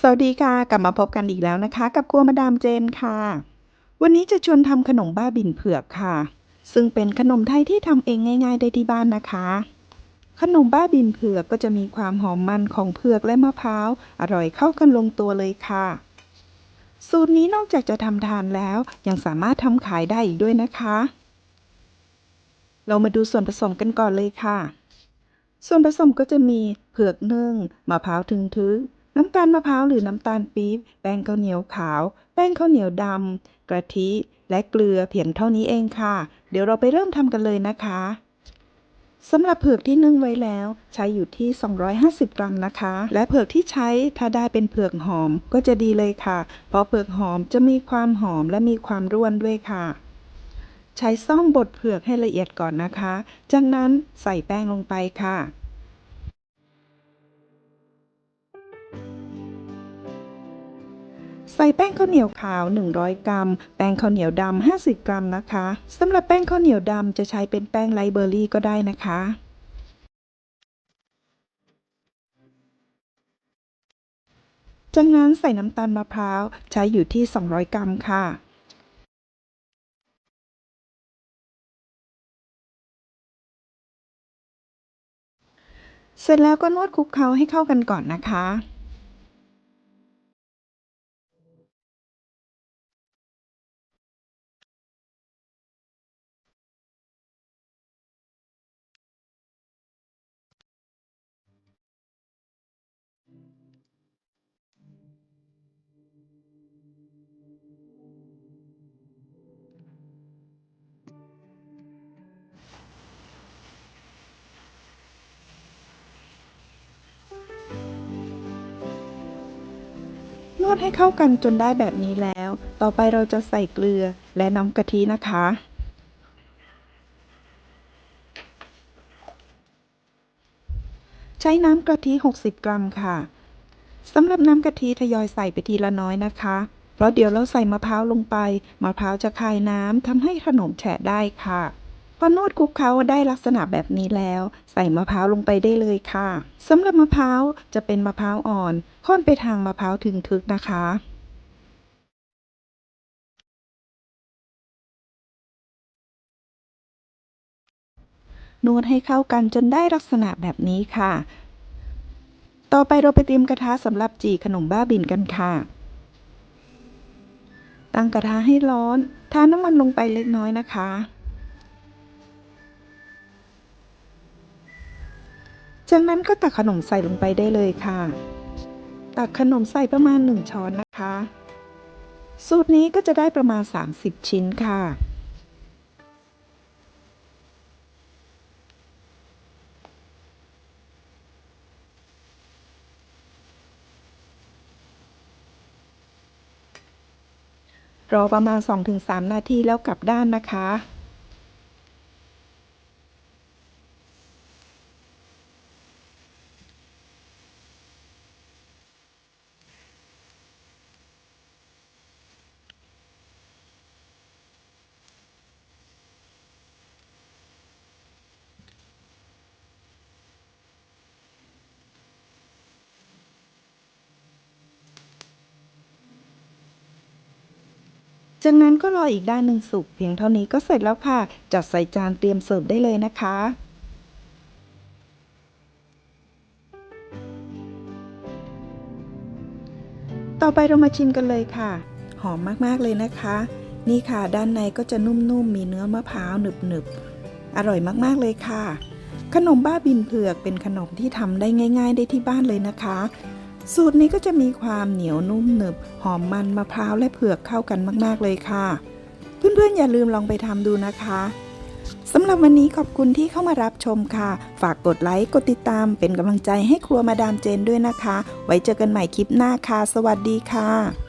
สวัสดีค่ะ กลับมาพบกันอีกแล้วนะคะ กับครัวมาดามเจนค่ะ วันนี้จะชวนทำขนมบ้าบินเผือกค่ะ ซึ่งเป็นขนมไทยที่ทำเองง่ายๆได้ที่บ้านนะคะ ขนมบ้าบินเผือกก็จะมีความหอมมันของเผือกและมะพร้าวอร่อยเข้ากันลงตัวเลยค่ะ สูตรนี้นอกจากจะทำทานแล้วยังสามารถทำขายได้อีกด้วยนะคะ เรามาดูส่วนผสมกันก่อนเลยค่ะ ส่วนผสมก็จะมีเผือกนึ่งมะพร้าวถึงทึก น้ำตาลมะพร้าวหรือน้ำตาลปี๊บ แป้งข้าวเหนียวขาว แป้งข้าวเหนียวดำ กะทิ และเกลือเพียงเท่านี้เองค่ะ เดี๋ยวเราไปเริ่มทำกันเลยนะคะสำหรับเผือกที่นึ่งไว้แล้ว ใช้อยู่ที่ 250 กรัมนะคะ และเผือกที่ใช้ถ้าได้เป็นเผือกหอมก็จะดีเลยค่ะ เพราะเผือกหอมจะมีความหอมและมีความร่วนด้วยค่ะ ใช้ซ่อมบดเผือกให้ละเอียดก่อนนะคะ จากนั้นใส่แป้งลงไปค่ะ ใส่แป้งข้าวเหนียวขาว 100 กรัม แป้งข้าวเหนียวดำ 50 กรัมนะคะสำหรับแป้งข้าวเหนียวดำจะใช้เป็นแป้งไลเบอรี่ก็ได้นะคะจากนั้นใส่น้ำตาลมะพร้าวใช้อยู่ที่ 200 กรัมค่ะ เสร็จแล้วก็นวดคลุกเคล้าให้เข้ากันก่อนนะคะ นวดให้เข้ากันจนได้แบบนี้แล้ว ต่อไปเราจะใส่เกลือและน้ำกะทินะคะ ใช้น้ำกะทิ 60 กรัมค่ะสำหรับน้ำกะทิทยอยใส่ไปทีละน้อยนะคะ เพราะเดี๋ยวเราใส่มะพร้าวลงไป มะพร้าวจะคายน้ำทำให้ขนมแฉะได้ค่ะ อนวดคลุกเคล้าได้ลักษณะแบบนี้แล้ว ใส่มะพร้าวลงไปได้เลยค่ะสำหรับมะพร้าวจะเป็นมะพร้าวอ่อน ค่อนไปทางมะพร้าวถึงทึกนะคะนวดให้เข้ากันจนได้ลักษณะแบบนี้ค่ะ ต่อไปเราไปเตรียมกระทะสำหรับจีขนมบ้าบินกันค่ะ ตั้งกระทะให้ร้อน ทาน้ำมันลงไปเล็กน้อยนะคะ จากนั้นก็ตักขนมใส่ลงไปได้เลยค่ะ ตักขนมใส่ประมาณ 1 ช้อนนะคะ สูตรนี้ก็จะได้ประมาณ 30 ชิ้นค่ะรอประมาณ 2-3 นาทีแล้วกลับด้านนะคะ จากนั้นก็รออีกด้านหนึ่งสุกเพียงเท่านี้ก็เสร็จแล้วค่ะ จัดใส่จานเตรียมเสิร์ฟได้เลยนะคะต่อไปเรามาชิมกันเลยค่ะ หอมมากๆเลยนะคะ นี่ค่ะด้านในก็จะนุ่มๆ มีเนื้อมะพร้าวหนึบๆ อร่อยมากๆเลยค่ะ ขนมบ้าบินเผือกเป็นขนมที่ทำได้ง่าย ๆ ได้ที่บ้านเลยนะคะ สูตรนี้ก็จะมีความเหนียวนุ่มหนึบ หอมมันมะพร้าวและเผือกเข้ากันมากๆเลยค่ะ เพื่อนๆอย่าลืมลองไปทำดูนะคะสำหรับวันนี้ขอบคุณที่เข้ามารับชมค่ะ ฝากกดไลค์ กดติดตาม เป็นกำลังใจให้ครัวมาดามเจนด้วยนะคะ ไว้เจอกันใหม่คลิปหน้าค่ะ สวัสดีค่ะ